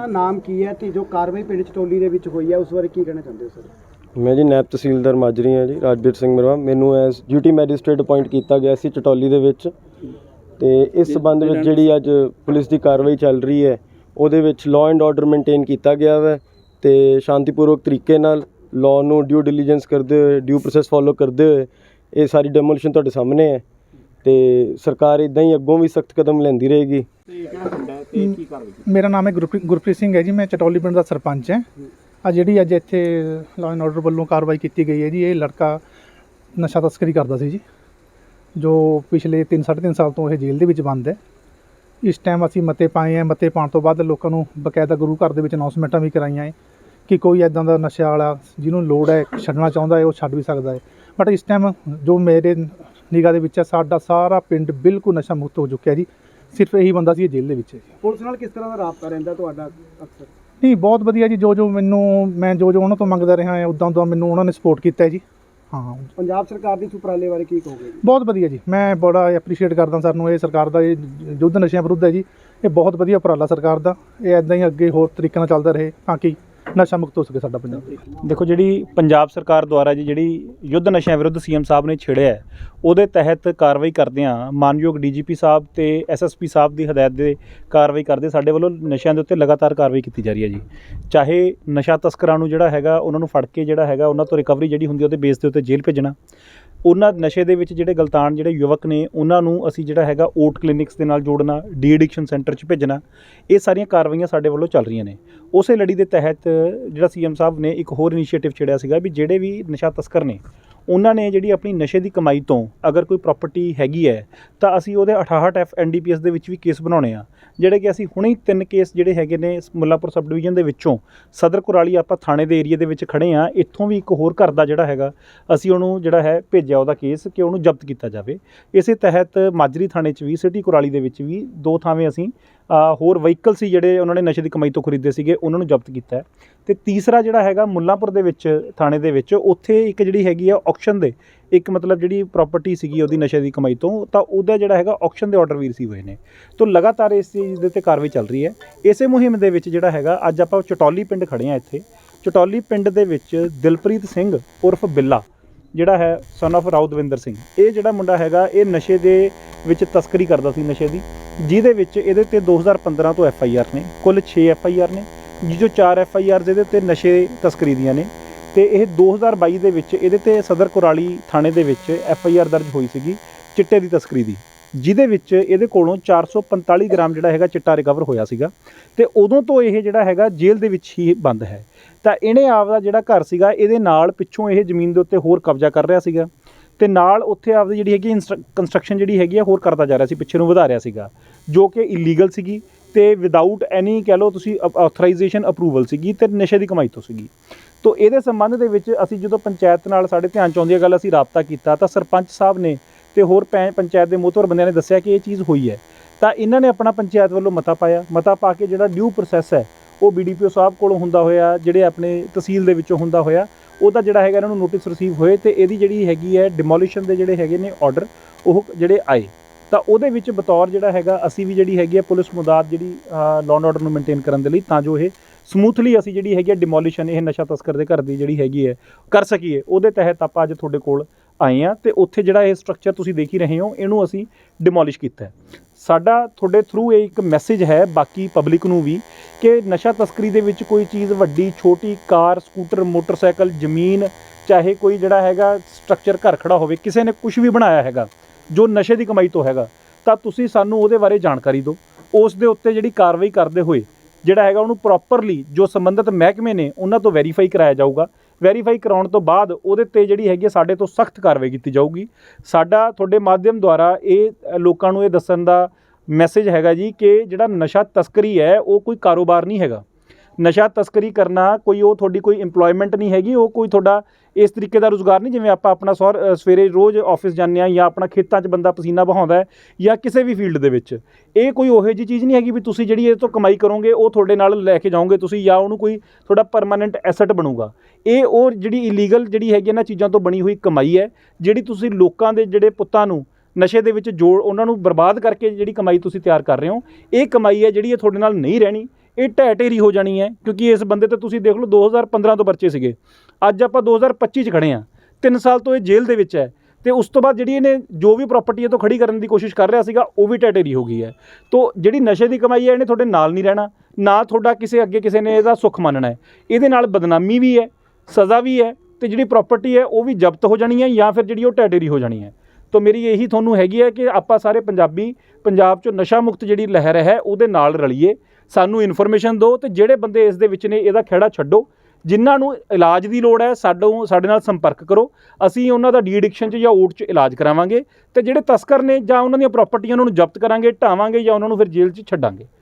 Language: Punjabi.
ਆਪਣਾ ਨਾਮ ਕੀ ਹੈ ਤੇ ਜੋ ਕਾਰਵਾਈ ਪਿੰਡ ਚਟੋਲੀ ਦੇ ਵਿੱਚ ਹੋਈ ਹੈ ਉਸ ਬਾਰੇ ਕੀ ਕਹਿਣਾ ਚਾਹੁੰਦੇ ਹੋ ਸਰ? ਮੈਂ ਜੀ ਨਾਇਬ ਤਹਿਸੀਲਦਾਰ ਮਾਜਰੀ ਹਾਂ ਜੀ ਰਾਜਵੀਰ ਸਿੰਘ ਮਰਵਾ। ਮੈਨੂੰ ਐਸ ਡਿਊਟੀ ਮੈਜਿਸਟ੍ਰੇਟ ਅਪਾਇੰਟ ਕੀਤਾ ਗਿਆ ਸੀ ਚਟੌਲੀ ਦੇ ਵਿੱਚ। ਤੇ ਇਸ ਸਬੰਧ ਵਿੱਚ ਜਿਹੜੀ ਅੱਜ ਪੁਲਿਸ ਦੀ ਕਾਰਵਾਈ ਚੱਲ ਰਹੀ ਹੈ ਉਹਦੇ ਵਿੱਚ ਲਾਅ ਐਂਡ ਆਰਡਰ ਮੇਨਟੇਨ ਕੀਤਾ ਗਿਆ ਹੈ ਤੇ ਸ਼ਾਂਤੀਪੂਰਵਕ ਤਰੀਕੇ ਨਾਲ ਲਾਅ ਨੂੰ ਡਿਊ ਡਿਲੀਜੈਂਸ ਕਰਦੇ ਹੋਏ ਡਿਊ ਪ੍ਰੋਸੈਸ ਫਾਲੋ ਕਰਦੇ ਹੋਏ ਇਹ ਸਾਰੀ ਡੈਮੋਲੀਸ਼ਨ ਤੁਹਾਡੇ ਸਾਹਮਣੇ ਹੈ। ਤੇ ਸਰਕਾਰ ਇਦਾਂ ਹੀ ਅੱਗੋਂ ਵੀ ਸਖਤ ਕਦਮ ਲੈਂਦੀ ਰਹੇਗੀ। ਮੇਰਾ ਨਾਮ ਹੈ ਗੁਰਪ੍ਰੀਤ ਗੁਰਪ੍ਰੀਤ ਸਿੰਘ ਹੈ ਜੀ ਮੈਂ ਚਟੌਲੀ ਪਿੰਡ ਦਾ ਸਰਪੰਚ ਹਾਂ। ਆ ਜਿਹੜੀ ਅੱਜ ਇੱਥੇ ਲਾਅ ਐਂਡ ਆਰਡਰ ਵੱਲੋਂ ਕਾਰਵਾਈ ਕੀਤੀ ਗਈ ਹੈ ਜੀ ਇਹ ਲੜਕਾ ਨਸ਼ਾ ਤਸਕਰੀ ਕਰਦਾ ਸੀ ਜੀ ਜੋ ਪਿਛਲੇ 3 3.5 ਸਾਲ ਤੋਂ ਇਹ ਜੇਲ੍ਹ ਦੇ ਵਿੱਚ ਬੰਦ ਹੈ। ਇਸ ਟਾਈਮ ਅਸੀਂ ਮਤੇ ਪਾਏ ਆ ਮਤੇ ਪਾਉਣ ਤੋਂ ਬਾਅਦ ਲੋਕਾਂ ਨੂੰ ਬਕਾਇਦਾ ਗੁਰੂ ਘਰ ਦੇ ਵਿੱਚ ਅਨਾਉਂਸਮੈਂਟਾਂ ਵੀ ਕਰਾਈਆਂ ਹੈ ਕਿ ਕੋਈ ਐਦਾਂ ਦਾ ਨਸ਼ਾ ਵਾਲਾ ਜਿਹਨੂੰ ਲੋੜ ਹੈ ਛੱਡਣਾ ਚਾਹੁੰਦਾ ਹੈ ਉਹ ਛੱਡ ਵੀ ਸਕਦਾ ਹੈ। ਬਟ ਇਸ ਟਾਈਮ ਜੋ ਮੇਰੇ ਨਿਗਾਹ ਦੇ ਵਿੱਚ ਹੈ। ਸਾਡਾ ਸਾਰਾ ਪਿੰਡ ਬਿਲਕੁਲ ਨਸ਼ਾ ਮੁਕਤ ਹੋ ਚੁੱਕਿਆ ਜੀ। ਸਿਰਫ ਇਹੀ ਬੰਦਾ ਸੀ ਇਹ ਜੇਲ੍ਹ ਦੇ ਵਿੱਚ ਹੈ ਜੀ। ਪੁਲਿਸ ਨਾਲ ਕਿਸ ਤਰ੍ਹਾਂ ਦਾ ਰਾਬਤਾ ਰਹਿੰਦਾ ਤੁਹਾਡਾ ਅਕਸਰ? ਨਹੀਂ ਬਹੁਤ ਵਧੀਆ ਜੀ। ਜੋ ਜੋ ਮੈਨੂੰ ਮੈਂ ਜੋ ਜੋ ਉਹਨਾਂ ਤੋਂ ਮੰਗਦਾ ਰਿਹਾ ਹਾਂ ਉਦਾਂ ਉਦਾਂ ਮੈਨੂੰ ਉਹਨਾਂ ਨੇ ਸਪੋਰਟ ਕੀਤਾ ਹੈ ਜੀ। ਹਾਂ ਪੰਜਾਬ ਸਰਕਾਰ ਦੀ ਸੁਪਰਾਲੇ ਬਾਰੇ ਕੀ ਕਹੋਗੇ ਜੀ? ਬਹੁਤ ਵਧੀਆ ਜੀ। ਮੈਂ ਬੜਾ ਐਪਰੀਸ਼ੀਏਟ ਕਰਦਾ ਸਰ ਨੂੰ ਇਹ ਸਰਕਾਰ ਦਾ ਇਹ ਯੁੱਧ ਨਸ਼ਿਆਂ ਵਿਰੁੱਧ ਹੈ ਜੀ। ਇਹ ਬਹੁਤ ਵਧੀਆ ਉਪਰਾਲਾ ਸਰਕਾਰ ਦਾ। ਇਹ ਐਦਾਂ ਹੀ ਅੱਗੇ ਹੋਰ ਤਰੀਕੇ ਨਾਲ ਚੱਲਦਾ ਰਹੇ ਤਾਂ ਕਿ ਨਸ਼ਾ ਮੁਕਤ ਹੋ ਸਕੇ ਸਾਡਾ ਪੰਜਾਬ। ਦੇਖੋ ਜਿਹੜੀ ਪੰਜਾਬ ਸਰਕਾਰ ਦੁਆਰਾ ਜੀ ਜਿਹੜੀ ਯੁੱਧ ਨਸ਼ਿਆਂ ਵਿਰੁੱਧ ਸੀਐਮ ਸਾਹਿਬ ਨੇ ਛੇੜਿਆ ਹੈ, ਉਹਦੇ ਤਹਿਤ ਕਾਰਵਾਈ ਕਰਦੇ ਹਾਂ ਮਾਨਯੋਗ ਡੀਜੀਪੀ ਸਾਹਿਬ ਤੇ ਐਸਐਸਪੀ ਸਾਹਿਬ ਦੀ ਹਦਾਇਤ ਦੇ ਕਾਰਵਾਈ ਕਰਦੇ ਸਾਡੇ ਵੱਲੋਂ ਨਸ਼ਿਆਂ ਦੇ ਉੱਤੇ ਲਗਾਤਾਰ ਕਾਰਵਾਈ ਕੀਤੀ ਜਾ ਰਹੀ ਹੈ ਜੀ। ਚਾਹੇ ਨਸ਼ਾ ਤਸਕਰਾਂ ਨੂੰ ਜਿਹੜਾ ਹੈਗਾ ਉਹਨਾਂ ਨੂੰ ਫੜ ਕੇ ਜਿਹੜਾ ਹੈਗਾ ਉਹਨਾਂ ਤੋਂ ਰਿਕਵਰੀ ਜਿਹੜੀ ਹੁੰਦੀ ਹੈ ਉਹਦੇ ਬੇਸ ਦੇ ਉੱਤੇ ਜੇਲ੍ਹ ਭੇਜਣਾ। ਉਹਨਾਂ ਨਸ਼ੇ ਦੇ ਵਿੱਚ ਜਿਹੜੇ ਗਲਤਾਨ ਜਿਹੜੇ ਯੁਵਕ ਨੇ, ਉਹਨਾਂ ਨੂੰ ਅਸੀਂ ਜਿਹੜਾ ਹੈਗਾ ਓਟ ਕਲੀਨਿਕਸ ਦੇ ਨਾਲ ਜੋੜਨਾ ਡੀ ਐਡਿਕਸ਼ਨ ਸੈਂਟਰ 'ਚ ਭੇਜਣਾ, ਇਹ ਸਾਰੀਆਂ ਕਾਰਵਾਈਆਂ ਸਾਡੇ ਵੱਲੋਂ ਚੱਲ ਰਹੀਆਂ ਨੇ। ਉਸੇ ਲੜੀ ਦੇ ਤਹਿਤ ਜਿਹੜਾ ਸੀਐਮ ਸਾਹਿਬ ਨੇ ਇੱਕ ਹੋਰ ਇਨੀਸ਼ੀਏਟਿਵ ਛੇੜਿਆ ਸੀਗਾ ਵੀ ਜਿਹੜੇ ਵੀ ਨਸ਼ਾ ਤਸਕਰ ਨੇ, ਉਹਨਾਂ ਨੇ ਜਿਹੜੀ ਆਪਣੀ ਨਸ਼ੇ ਦੀ ਕਮਾਈ ਤੋਂ ਅਗਰ ਕੋਈ ਪ੍ਰਾਪਰਟੀ ਹੈਗੀ ਹੈ, ਤਾਂ ਅਸੀਂ ਉਹਦੇ 68 ਐਫ ਐਨਡੀਪੀਐਸ ਦੇ ਵਿੱਚ ਵੀ ਕੇਸ ਬਣਾਉਣੇ ਆ। ਜਿਹੜੇ ਕਿ ਅਸੀਂ ਹੁਣੇ ਹੀ ਤਿੰਨ ਕੇਸ ਜਿਹੜੇ ਹੈਗੇ ਨੇ ਮੁੱਲਾਪੁਰ ਸਬ ਡਿਵੀਜ਼ਨ ਦੇ ਵਿੱਚੋਂ, ਸਦਰ ਕੁਰਾਲੀ ਆਪਾਂ ਥਾਣੇ ਦੇ ਏਰੀਆ ਦੇ ਵਿੱਚ ਖੜੇ ਆ ਇੱਥੋਂ ਵੀ ਇੱਕ ਹੋਰ ਘਰ ਦਾ ਜਿਹੜਾ ਹੈਗਾ, ਅਸੀਂ ਉਹਨੂੰ ਜਿਹੜਾ ਹੈ ਭੇਜਿਆ ਉਹਦਾ ਕੇਸ ਕਿ ਉਹਨੂੰ ਜ਼ਬਤ ਕੀਤਾ ਜਾਵੇ। ਇਸੇ ਤਹਿਤ ਮਾਜਰੀ ਥਾਣੇ 'ਚ ਵੀ, ਸਿਟੀ ਕੁਰਾਲੀ ਦੇ ਵਿੱਚ ਵੀ ਦੋ ਥਾਵੇਂ ਅਸੀਂ ਹੋਰ ਵਹੀਕਲ ਸੀ ਜਿਹੜੇ ਉਹਨਾਂ ਨੇ ਨਸ਼ੇ ਦੀ ਕਮਾਈ ਤੋਂ ਖਰੀਦੇ ਸੀਗੇ, ਉਹਨਾਂ ਨੂੰ ਜ਼ਬਤ ਕੀਤਾ ਹੈ। ਤੇ ਤੀਸਰਾ ਜਿਹੜਾ ਹੈਗਾ ਮੁੱਲਾਂਪੁਰ ਦੇ ਵਿੱਚ, ਥਾਣੇ ਦੇ ਵਿੱਚ, ਉੱਥੇ ਇੱਕ ਜਿਹੜੀ ਹੈਗੀ ਆ ਆਕਸ਼ਨ ਦੇ ਇੱਕ ਮਤਲਬ ਜਿਹੜੀ ਪ੍ਰਾਪਰਟੀ ਸੀਗੀ ਉਹਦੀ ਨਸ਼ੇ ਦੀ ਕਮਾਈ ਤੋਂ, ਤਾਂ ਉਹਦਾ ਜਿਹੜਾ ਹੈਗਾ ਆਕਸ਼ਨ ਦੇ ਆਰਡਰ ਵੀ ਰਿਸੀਵ ਹੋਏ ਨੇ। ਤੋਂ ਲਗਾਤਾਰ ਇਸ ਚੀਜ਼ ਦੇ ਉੱਤੇ ਕਾਰਵਾਈ ਚੱਲ ਰਹੀ ਹੈ। ਇਸੇ ਮੁਹਿੰਮ ਦੇ ਵਿੱਚ ਜਿਹੜਾ ਹੈਗਾ, ਅੱਜ ਆਪਾਂ ਚਟੌਲੀ ਪਿੰਡ ਖੜੇ ਆ ਇੱਥੇ। ਚਟੌਲੀ ਪਿੰਡ ਦੇ ਵਿੱਚ ਦਿਲਪ੍ਰੀਤ ਸਿੰਘ ਉਰਫ ਬਿੱਲਾ, ਜਿਹੜਾ ਹੈ ਸਨ of ਰਾਉ ਦਵਿੰਦਰ ਸਿੰਘ। ਇਹ ਜਿਹੜਾ ਮੁੰਡਾ ਹੈਗਾ, ਇਹ ਨਸ਼ੇ ਦੇ ਵਿੱਚ ਤਸਕਰੀ ਕਰਦਾ ਸੀ ਨਸ਼ੇ ਦੀ, ਜਿਹਦੇ ਵਿੱਚ ਇਹਦੇ ਤੇ 2015 ਤੋਂ ਐਫ ਆਈ ਆਰ ਨੇ, ਕੁੱਲ 6 ਐਫ ਆਈ ਆਰ ਨੇ ਜਿਹੋ 4 ਐਫ ਆਈ ਆਰ ਜਿਹਦੇ ਉੱਤੇ ਨਸ਼ੇ ਤਸਕਰੀ ਦੀਆਂ ਨੇ। ਤੇ ਇਹ 2022 ਦੇ ਵਿੱਚ ਇਹਦੇ ਤੇ ਸਦਰ ਕੁਰਾਲੀ ਥਾਣੇ ਦੇ ਵਿੱਚ ਐਫ ਆਈ ਆਰ ਦਰਜ ਹੋਈ ਸੀਗੀ ਚਿੱਟੇ ਦੀ ਤਸਕਰੀ ਦੀ, ਜਿਹਦੇ ਵਿੱਚ ਇਹਦੇ ਕੋਲੋਂ 445 ਗ੍ਰਾਮ ਜਿਹੜਾ ਹੈਗਾ ਚਿੱਟਾ ਰਿਕਵਰ ਹੋਇਆ ਸੀਗਾ ਤੇ ਉਦੋਂ ਤੋਂ ਇਹ ਜਿਹੜਾ ਹੈਗਾ ਜੇਲ੍ਹ ਦੇ ਵਿੱਚ ਹੀ ਬੰਦ ਹੈ। ਤਾਂ ਇਹਨੇ ਆਪ ਦਾ ਜਿਹੜਾ ਘਰ ਸੀਗਾ, ਇਹਦੇ ਨਾਲ ਪਿੱਛੋਂ ਇਹ ਜ਼ਮੀਨ ਦੇ ਉੱਤੇ ਹੋਰ ਕਬਜ਼ਾ ਕਰ ਰਿਹਾ ਸੀਗਾ ਤੇ ਨਾਲ ਉੱਥੇ ਆਪਦੀ ਜਿਹੜੀ ਹੈਗੀ ਕੰਸਟਰਕਸ਼ਨ ਜਿਹੜੀ ਹੈਗੀ ਆ, ਹੋਰ ਕਰਦਾ ਜਾ ਰਿਹਾ ਸੀ, ਪਿੱਛੇ ਨੂੰ ਵਧਾ ਰਿਹਾ ਸੀਗਾ, ਜੋ ਕਿ ਇਲੀਗਲ ਸੀਗੀ ਤੇ ਵਿਦਆਊਟ ਐਨੀ ਕਹਿ ਲਓ ਤੁਸੀਂ ਆਥੋਰਾਈਜੇਸ਼ਨ ਅਪਰੂਵਲ ਸੀਗੀ ਤੇ ਨਸ਼ੇ ਦੀ ਕਮਾਈ ਤੋਂ ਸੀਗੀ। ਤੋਂ ਇਹਦੇ ਸੰਬੰਧ ਦੇ ਵਿੱਚ ਅਸੀਂ ਜਦੋਂ ਪੰਚਾਇਤ ਨਾਲ ਸਾਡੇ ਧਿਆਨ ਚ ਆਉਂਦੀ ਹੈ ਗੱਲ, ਅਸੀਂ ਰਾਬਤਾ ਕੀਤਾ ਤਾਂ ਸਰਪੰਚ ਸਾਹਿਬ ਨੇ ਤੇ ਹੋਰ ਪੈ- ਪੰਚਾਇਤ ਦੇ ਮੋਹਤਵਰ ਬੰਦਿਆਂ ਨੇ ਦੱਸਿਆ ਕਿ ਇਹ ਚੀਜ਼ ਹੋਈ ਹੈ। ਤਾਂ ਇਹਨਾਂ ਨੇ ਆਪਣਾ ਪੰਚਾਇਤ ਵੱਲੋਂ ਮਤਾ ਪਾਇਆ। ਮਤਾ ਪਾ ਕੇ ਜਿਹੜਾ ਡਿਊ ਪ੍ਰੋਸੈਸ ਹੈ, ਉਹ ਬੀਡੀਪੀਓ ਸਾਹਿਬ ਕੋਲੋਂ ਹੁੰਦਾ ਹੋਇਆ, ਜਿਹੜੇ ਆਪਣੇ ਤਹਿਸੀਲ ਦੇ ਵਿੱਚੋਂ ਹੁੰਦਾ ਹੋਇਆ, ਉਹਦਾ ਜਿਹੜਾ ਹੈਗਾ ਇਹਨਾਂ ਨੂੰ ਨੋਟਿਸ ਰਿਸੀਵ ਹੋਏ ਤੇ ਇਹਦੀ ਜਿਹੜੀ ਹੈਗੀ ਹੈ ਡਿਮੋਲੀਸ਼ਨ ਦੇ ਜਿਹੜੇ ਹੈਗੇ ਨੇ ਆਰਡਰ ਉਹ ਜਿਹੜੇ ਆਏ। ਤਾਂ ਉਹਦੇ ਵਿੱਚ ਬਤੌਰ ਜਿਹੜਾ ਹੈਗਾ, ਅਸੀਂ ਵੀ ਜਿਹੜੀ ਹੈਗੀ ਹੈ ਪੁਲਿਸ ਮੁਦਾਦ ਜਿਹੜੀ ਲਾਅ ਐਂਡ ਆਰਡਰ ਨੂੰ ਮੇਨਟੇਨ ਕਰਨ ਦੇ ਲਈ ਤਾਂ ਜੋ ਇਹ ਸਮੂਥਲੀ ਅਸੀਂ ਜਿਹੜੀ ਹੈਗੀ ਹੈ ਡਿਮੋਲੀਸ਼ਨ ਇਹ ਨਸ਼ਾ ਤਸਕਰ ਦੇ ਘਰ ਦੀ ਜਿਹੜੀ ਹੈਗੀ ਹੈ, ਕਰ ਸਕੀਏ। ਉਹਦੇ ਤਹਿਤ ਆਪਾਂ ਅੱਜ ਤੁਹਾਡੇ ਕੋਲ ਆਏ ਆ ਤੇ ਉੱਥੇ ਜਿਹੜਾ ਇਹ ਸਟਰਕਚਰ ਤੁਸੀਂ ਦੇਖ ਹੀ ਰਹੇ ਹੋ, ਇਹਨੂੰ ਅਸੀਂ ਡਿਮੋਲਿਸ਼ ਕੀਤਾ ਹੈ। ਸਾਡਾ ਤੁਹਾਡੇ ਥਰੂ ਇਹ ਇੱਕ ਮੈਸੇਜ ਹੈ, ਬਾਕੀ ਪਬਲਿਕ ਨੂੰ ਵੀ, ਕਿ ਨਸ਼ਾ ਤਸਕਰੀ ਦੇ ਵਿੱਚ ਕੋਈ ਚੀਜ਼ ਵੱਡੀ, ਛੋਟੀ, ਕਾਰ, ਸਕੂਟਰ, ਮੋਟਰਸਾਈਕਲ, ਜ਼ਮੀਨ, ਚਾਹੇ ਕੋਈ ਜਿਹੜਾ ਹੈਗਾ ਸਟਰਕਚਰ ਘਰ ਖੜਾ ਹੋਵੇ, ਕਿਸੇ ਨੇ ਕੁਝ ਵੀ ਬਣਾਇਆ ਹੈਗਾ, ਜੋ ਨਸ਼ੇ ਦੀ ਕਮਾਈ ਤੋਂ ਹੈਗਾ, ਤਾਂ ਤੁਸੀਂ ਸਾਨੂੰ ਉਹਦੇ ਬਾਰੇ ਜਾਣਕਾਰੀ ਦਿਓ। ਉਸ ਦੇ ਉੱਤੇ ਜਿਹੜੀ ਕਾਰਵਾਈ ਕਰਦੇ ਹੋਏ ਜਿਹੜਾ ਹੈਗਾ ਉਹਨੂੰ ਪ੍ਰੋਪਰਲੀ ਜੋ ਸੰਬੰਧਿਤ ਮਹਿਕਮੇ ਨੇ ਉਹਨਾਂ ਤੋਂ ਵੈਰੀਫਾਈ ਕਰਾਇਆ ਜਾਊਗਾ। ਵੈਰੀਫਾਈ ਕਰਾਉਣ ਤੋਂ ਬਾਅਦ ਉਹਦੇ ਤੇ ਜਿਹੜੀ ਹੈਗੀ ਹੈ ਸਾਡੇ ਤੋਂ ਸਖਤ ਕਾਰਵਾਈ ਕੀਤੀ ਜਾਊਗੀ। ਸਾਡਾ ਤੁਹਾਡੇ ਮਾਧਿਅਮ ਦੁਆਰਾ ਇਹ ਲੋਕਾਂ ਨੂੰ ਇਹ ਦੱਸਣ ਦਾ ਮੈਸੇਜ ਹੈਗਾ ਜੀ ਕਿ ਜਿਹੜਾ ਨਸ਼ਾ ਤਸਕਰੀ ਹੈ, ਉਹ ਕੋਈ ਕਾਰੋਬਾਰ ਨਹੀਂ ਹੈਗਾ। ਨਸ਼ਾ ਤਸਕਰੀ ਕਰਨਾ ਕੋਈ ਉਹ ਤੁਹਾਡੀ ਕੋਈ EMPLOYMENT ਨਹੀਂ ਹੈਗੀ, ਉਹ ਕੋਈ ਤੁਹਾਡਾ ਇਸ ਤਰੀਕੇ ਦਾ ਰੁਜ਼ਗਾਰ ਨਹੀਂ, ਜਿਵੇਂ ਆਪਾਂ ਆਪਣਾ ਸੌਰ ਸਵੇਰੇ ਰੋਜ਼ ਆਫਿਸ ਜਾਂਦੇ ਆ ਜਾਂ ਆਪਣਾ ਖੇਤਾਂ 'ਚ ਬੰਦਾ ਪਸੀਨਾ ਬਹਾਉਂਦਾ ਹੈ ਜਾਂ ਕਿਸੇ ਵੀ ਫੀਲਡ ਦੇ ਵਿੱਚ। ਇਹ ਕੋਈ ਉਹੋ ਜਿਹੀ ਚੀਜ਼ ਨਹੀਂ ਹੈਗੀ ਵੀ ਤੁਸੀਂ ਜਿਹੜੀ ਇਹ ਤੋਂ ਕਮਾਈ ਕਰੋਗੇ, ਉਹ ਤੁਹਾਡੇ ਨਾਲ ਲੈ ਕੇ ਜਾਓਗੇ ਤੁਸੀਂ ਜਾਂ ਉਹਨੂੰ ਕੋਈ ਤੁਹਾਡਾ ਪਰਮਾਨੈਂਟ ਐਸੈਟ ਬਣੂਗਾ। ਇਹ ਉਹ ਜਿਹੜੀ ਇਲੀਗਲ ਜਿਹੜੀ ਹੈਗੀ ਇਹਨਾਂ ਚੀਜ਼ਾਂ ਤੋਂ ਬਣੀ ਹੋਈ ਕਮਾਈ ਹੈ, ਜਿਹੜੀ ਤੁਸੀਂ ਲੋਕਾਂ ਦੇ ਜਿਹੜੇ ਪੁੱਤਾਂ ਨੂੰ ਨਸ਼ੇ ਦੇ ਵਿੱਚ ਜੋੜ, ਉਹਨਾਂ ਨੂੰ ਬਰਬਾਦ ਕਰਕੇ ਜਿਹੜੀ ਕਮਾਈ ਤੁਸੀਂ ਤਿਆਰ ਕਰ ਰਹੇ ਹੋ, ਇਹ ਕਮਾਈ ਹੈ ਜਿਹੜੀ ਇਹ ਤੁਹਾਡੇ ਨਾਲ ਨਹੀਂ ਰਹਿਣੀ। ਇਹ ਢਹਿ ਢੇਰੀ ਹੋ ਜਾਣੀ ਹੈ, ਕਿਉਂਕਿ ਇਸ ਬੰਦੇ ਤੇ ਤੁਸੀਂ ਦੇਖ ਲਓ 2015 ਤੋਂ ਪਰਚੇ ਸੀਗੇ। ਅੱਜ ਆਪਾਂ 2025 ਚ ਖੜੇ ਆ 3 ਸਾਲ ਤੋਂ ਇਹ ਜੇਲ੍ਹ ਦੇ ਵਿੱਚ ਹੈ। ਤੇ ਉਸ ਤੋਂ ਬਾਅਦ ਜਿਹੜੀ ਇਹਨੇ ਜੋ ਵੀ ਪ੍ਰਾਪਰਟੀ ਇਹ ਤੋਂ ਖੜੀ ਕਰਨ ਦੀ ਕੋਸ਼ਿਸ਼ ਕਰ ਰਿਹਾ ਸੀਗਾ, ਉਹ ਵੀ ਢਹਿ ਢੇਰੀ ਹੋ ਗਈ ਹੈ। ਤੋਂ ਜਿਹੜੀ ਨਸ਼ੇ ਦੀ ਕਮਾਈ ਹੈ, ਇਹਨੇ ਤੁਹਾਡੇ ਨਾਲ ਨਹੀਂ ਰਹਿਣਾ, ਨਾ ਤੁਹਾਡਾ ਕਿਸੇ ਅੱਗੇ ਕਿਸੇ ਨੇ ਇਹਦਾ ਸੁੱਖ ਮੰਨਣਾ ਹੈ। ਇਹਦੇ ਨਾਲ ਬਦਨਾਮੀ ਵੀ ਹੈ, ਸਜ਼ਾ ਵੀ ਹੈ, ਤੇ ਜਿਹੜੀ ਪ੍ਰਾਪਰਟੀ ਹੈ, ਉਹ ਵੀ ਜ਼ਬਤ ਹੋ ਜਾਣੀ ਹੈ ਜਾਂ ਫਿਰ ਜਿਹੜੀ ਉਹ ਢਹਿ ਹੋ ਜਾਣੀ ਹੈ। ਤੋਂ ਮੇਰੀ ਇਹੀ ਤੁਹਾਨੂੰ ਹੈਗੀ ਹੈ ਕਿ ਆਪਾਂ ਸਾਰੇ ਪੰਜਾਬੀ, ਪੰਜਾਬ 'ਚੋਂ ਨਸ਼ਾ ਮੁਕਤ ਜਿਹੜੀ ਲਹਿਰ ਹੈ, ਉਹਦੇ ਨਾਲ ਰਲੀਏ। ਸਾਨੂੰ ਇਨਫੋਰਮੇਸ਼ਨ ਦਿਓ ਤੇ ਜਿਹੜੇ ਬੰਦੇ ਇਸ ਦੇ ਵਿੱਚ ਨੇ, ਇਹਦਾ ਖੇੜਾ ਛੱਡੋ। ਜਿਨ੍ਹਾਂ ਨੂੰ ਇਲਾਜ ਦੀ ਲੋੜ ਹੈ, ਸਾਡੋਂ, ਸਾਡੇ ਨਾਲ ਸੰਪਰਕ ਕਰੋ। ਅਸੀਂ ਉਹਨਾਂ ਦਾ ਡੀ ਐਡਿਕਸ਼ਨ 'ਚ ਜਾਂ ਓਟ 'ਚ ਇਲਾਜ ਕਰਾਵਾਂਗੇ ਤੇ ਜਿਹੜੇ ਤਸਕਰ ਨੇ ਜਾਂ ਉਹਨਾਂ ਦੀਆਂ ਪ੍ਰਾਪਰਟੀਆਂ ਉਹਨਾਂ ਨੂੰ ਜ਼ਬਤ ਕਰਾਂਗੇ, ਢਾਵਾਂਗੇ ਜਾਂ ਉਹਨਾਂ ਨੂੰ ਫਿਰ ਜੇਲ੍ਹ 'ਚ ਛੱਡਾਂਗੇ।